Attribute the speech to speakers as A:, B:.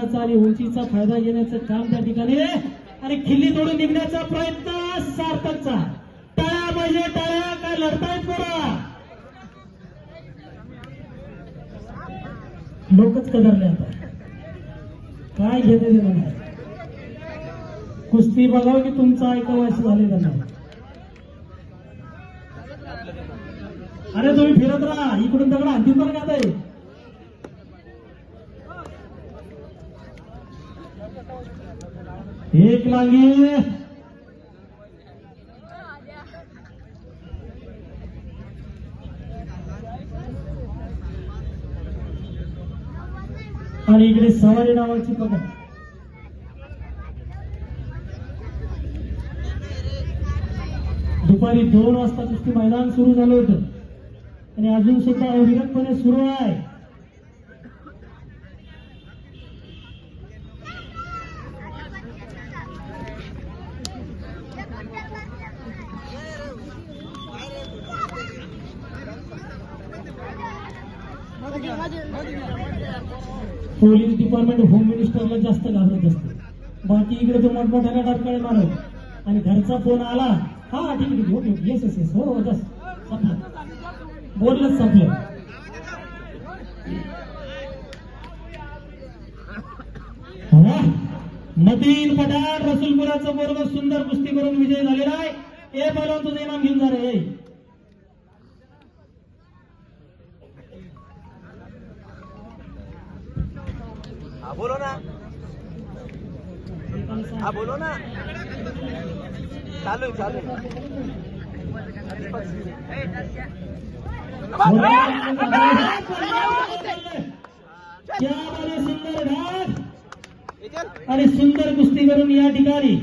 A: अंतराचा आणि उंचीचा फायदा घेण्याचं काम त्या ठिकाणी आणि खिल्ली तोडून निघण्याचा प्रयत्न सार्थकचा. टाळ्या पाहिजे टाळ्या काय लढतायत बरं लोकच कदरले आता. काय घेते ते म्हणा कुस्ती बघावं की तुमचं ऐकावं असं झालेलं नाही? अरे तुम्ही फिरत राहा. इकडून दगड अंतिम बरं आहे एक लागी आणि इकडे सवारी नावाची पकड दुपारी दोन वाजता कुस्ती मैदान सुरू झालं होतं. आणि अजून सुद्धा अविरतपणे सुरू आहे. पोलीस डिपार्टमेंट होम मिनिस्टरला जास्त घाबरत असते. बाकी इकडे तो मोठमोठ्याला डरकाळे मारत आणि घरचा फोन आला हा ठीक आहे ओके येस येस येस हो, हो जस संपलं. बोललंच संपलं. मतीन पठाण रसूलपुराचं बरोबर सुंदर कुस्ती करून विजय झालेला आहे. ए बोलवून तुझं इनाम घेऊन जा रे.
B: हा बोलो ना. हा बोलो ना. चालू चालू?
A: आणि सुंदर कुस्ती करून या ठिकाणी.